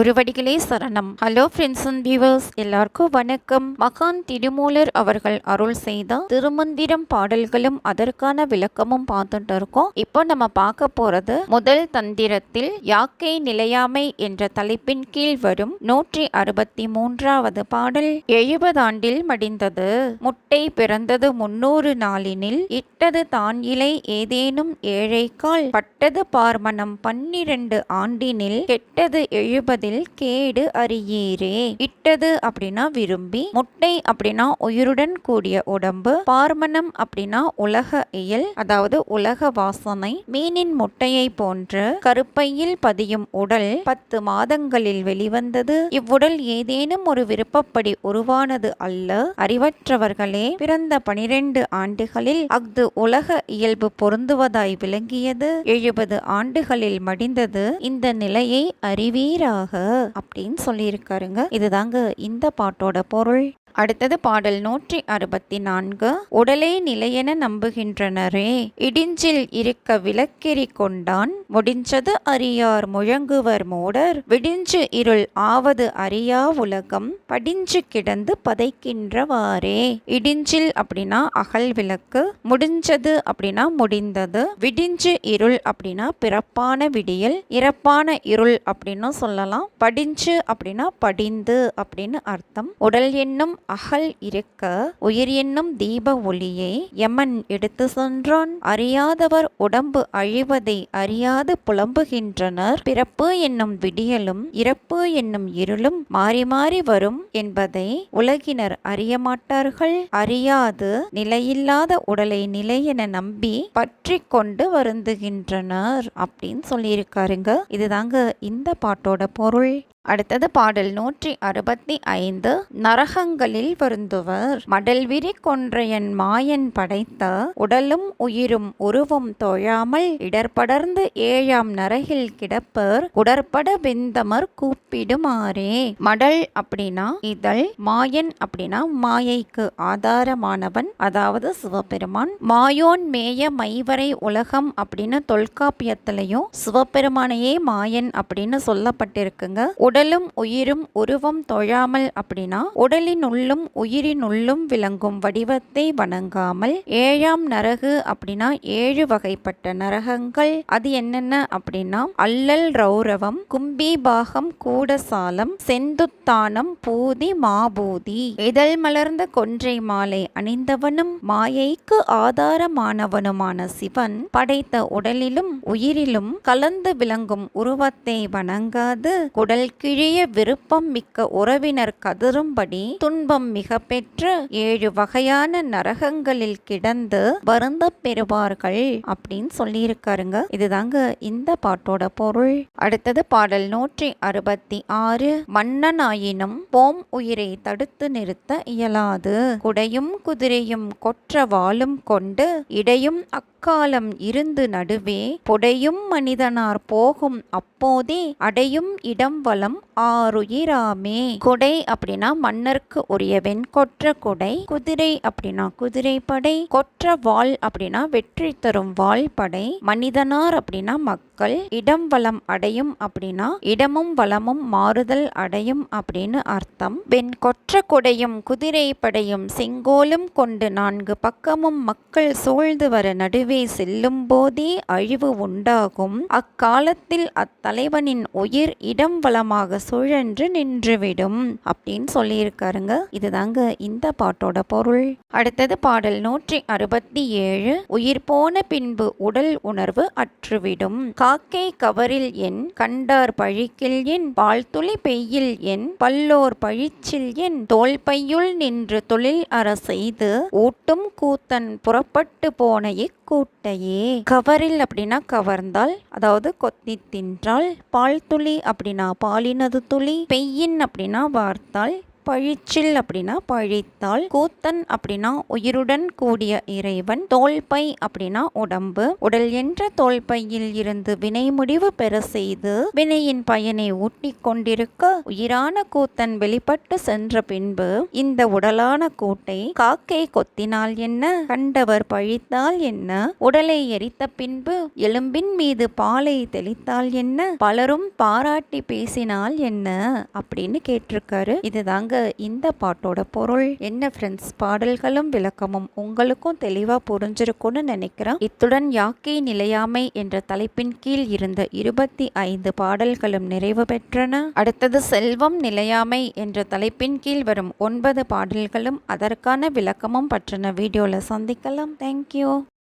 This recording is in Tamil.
குருவடிகளே சரணம். ஹலோ ஃப்ரெண்ட்ஸ் அண்ட் வியூவர்ஸ் எல்லாருக்கும் வணக்கம். மகான் திருமூலர் அவர்கள் அருள் செய்த திருமந்திரம் பாடல்களும் அதற்கான விளக்கமும் பார்த்துட்டு இருக்கோம். இப்போ நம்ம பார்க்க போறது முதல் தந்திரத்தில் யாக்கை நிலையாமை என்ற தலைப்பின் கீழ் வரும் நூற்றி அறுபத்தி மூன்றாவது பாடல். எழுபது ஆண்டில் மடிந்தது. முட்டை பிறந்தது முன்னூறு நாளினில். இட்டது தான் இலை ஏதேனும் ஏழைக்கால். பட்டது பார்மணம் பன்னிரண்டு ஆண்டினில். கெட்டது எழுபதில். கேடு அறியீரே. இட்டது அப்படின்னா விரும்பி முட்டை அப்படின்னா உயிருடன் கூடிய உடம்பு பார்மனம் அப்படின்னா உலக இயல் அதாவது உலக வாசனை மீனின் முட்டையை போன்று கருப்பையில் பதியும் உடல் பத்து மாதங்களில் வெளிவந்தது. இவ்வுடல் ஏதேனும் ஒரு விருப்பப்படி உருவானது அல்ல. அறிவற்றவர்களே பிறந்த பனிரெண்டு ஆண்டுகளில் அஃது உலக இயல்பு பொருந்துவதாய் விளங்கியது. எழுபது ஆண்டுகளில் மடிந்தது. இந்த நிலையை அறிவீராக. அப்படின்னு சொல்லியிருக்காருங்க. இதுதாங்க இந்த பாட்டோட பொருள். அடுத்தது பாடல் நூற்றி அறுபத்தி நான்கு உடலை நிலையென நம்புகின்றனரே இடிஞ்சில் இருக்க விளக்கெறி கொண்டான். முடிஞ்சது அறியார் முழங்குவர் மூடர். விடிஞ்சு இருள் ஆவது அறியா உலகம். படிஞ்சு கிடந்து பதைக்கின்றவாறே. இடிஞ்சில் அப்படின்னா அகல் விளக்கு. முடிஞ்சது அப்படின்னா முடிந்தது. விடிஞ்சு இருள் அப்படின்னா பிறப்பான விடியல். இறப்பான இருள் அப்படின்னு சொல்லலாம். படிஞ்சு அப்படின்னா படிந்து அப்படின்னு அர்த்தம். உடல் என்னும் அகல் இருக்க உயிர் என்னும் தீப ஒளியை யமன் எடுத்து சென்றான். அறியாதவர் உடம்பு அழிவதை அறியாது புலம்புகின்றனர். பிறப்பு என்னும் விடியலும் இறப்பு என்னும் இருளும் மாறி மாறி வரும் என்பதை உலகினர் அறியமாட்டார்கள். அறியாது நிலையில்லாத உடலை நிலையென நம்பி பற்றி கொண்டு வருந்துகின்றனர் அப்படின்னு சொல்லியிருக்காருங்க. இதுதாங்க இந்த பாட்டோட பொருள். அடுத்தது பாடல் நூற்றி அறுபத்தி ஐந்து. நரகங்களில் வருந்துவர். மடல்விரி கொன்றையன் மாயன் படைத்த. உடலும் உயிரும் உருவும் தொழாமல் இடர்படர்ந்து ஏழாம் நரகில் கிடப்பர். உடற்பட வெந்தமர் கூப்பிடுமாறே. மடல் அப்படின்னா இதழ் மாயன் அப்படின்னா மாயைக்கு ஆதாரமானவன் அதாவது சிவபெருமான். மாயோன் மேய மைவரை உலகம் அப்படின்னு தொல்காப்பியத்திலையும் சிவபெருமானையே மாயன் அப்படின்னு சொல்லப்பட்டிருக்குங்க. உடலும் உயிரும் உருவம் தொழாமல் அப்படின்னா உடலின் உள்ளும் உயிரின் உள்ளும் விளங்கும் வடிவத்தை வணங்காமல் ஏழாம் நரகு அப்படின்னா ஏழு வகைப்பட்ட நரகங்கள். அது என்னென்ன அப்படின்னா அல்லல் ரௌரவம் கும்பிபாகம் கூடசாலம் செந்துத்தானம் பூதி மாபூதி. இதழ் மலர்ந்த கொன்றை மாலை அணிந்தவனும் மாயைக்கு ஆதாரமானவனுமான சிவன். படைத்த உடலிலும் உயிரிலும் கலந்து விளங்கும் உருவத்தை வணங்காது. குடல் கிழிய விருப்பம் மிக்க உறவினர் கதரும்படி துன்பம் மிக பெற்று ஏழு வகையான நரகங்களில் கிடந்து வருந்த பெறுவார்கள் அப்படின்னு சொல்லியிருக்காருங்க. இதுதாங்க இந்த பாட்டோட பொருள். அடுத்தது பாடல் நூற்றி அறுபத்தி ஆறு. மன்னனாயினும் போம் உயிரை தடுத்து நிறுத்த இயலாது. குடையும் குதிரையும் கொற்ற வாளும் கொண்டு இடையும் அக்காலம் இருந்து நடுவே புடையும் மனிதனார் போகும் அப்போதே அடையும் இடம் வளம் ஆறுயிராமே. கொடை அப்படின்னா மன்னருக்கு உரிய வெண்கொற்ற குடை குதிரை அப்படின்னா குதிரை படை. கொற்ற வாள் அப்படின்னா வெற்றி தரும் வாள் படை. மனிதனார் அப்படின்னா மக்கள் இடம் வளம் அடையும் அப்படின்னா இடமும் வளமும் மாறுதல் அடையும் அப்படின்னு அர்த்தம். வெண்கொற்ற கொடையும் குதிரை படையும் செங்கோலும் கொண்டு நான்கு பக்கமும் மக்கள் சூழ்ந்து வர நடுவே செல்லும் போதே அழிவு உண்டாகும். அக்காலத்தில் அத்தலைவனின் உயிர் இடம் வளமாக சுழன்று நின்றுவிடும் அப்படின்னு சொல்லியிருக்காருங்க. இதுதாங்க இந்த பாட்டோட பொருள். அடுத்தது பாடல் நூற்றி அறுபத்தி ஏழு. உயிர் போன பின்பு உடல் உணர்வு அற்றுவிடும். காக்கை கவரில் என் கண்டார் பழிக்கில் என் பால்துளி பெய்யில் என் பல்லோர் பழிச்சில் என் தோல்பையுள் நின்று தொழில் அற செய்து ஊட்டும் கூத்தன் புறப்பட்டு போன இக்கூட்டையே. கவரில் அப்படின்னா கவர்ந்தால் அதாவது கொத்தி தின்றால் பால் துளி அப்படின்னா பாலினது துளி பெய்யின் அப்படின்னா வார்த்தால் பழிச்சில் அப்படின்னா பழித்தால் கூத்தன் அப்படின்னா உயிருடன் கூடிய இறைவன் தோல்பை அப்படின்னா உடம்பு. உடல் என்ற தோல்பையில் இருந்து வினை முடிவு பெற செய்து வினையின் பயனை ஊட்டிக் கொண்டிருக்க உயிரான கூத்தன் வெளிப்பட்டு சென்ற பின்பு இந்த உடலான கூட்டை காக்கை கொத்தினால் என்ன? கண்டவர் பழித்தால் என்ன? உடலை எரித்த பின்பு எலும்பின் மீது பாலை தெளித்தால் என்ன? பலரும் பாராட்டி பேசினால் என்ன? அப்படின்னு கேட்டிருக்காரு. இதுதாங்க இந்த பாட்டோட பொருள் என்ன ஃப்ரெண்ட்ஸ் பாடல்களும் விளக்கமும் உங்களுக்கும் தெளிவாக புரிஞ்சிருக்கும்னு நினைக்கிறேன். இத்துடன் யாக்கை நிலையாமை என்ற தலைப்பின் கீழ் இருந்த இருபத்தி ஐந்து பாடல்களும் நிறைவு பெற்றன. அடுத்தது செல்வம் நிலையாமை என்ற தலைப்பின் கீழ் வரும் ஒன்பது பாடல்களும் அதற்கான விளக்கமும் பற்றின வீடியோவில் சந்திக்கலாம். தேங்க்யூ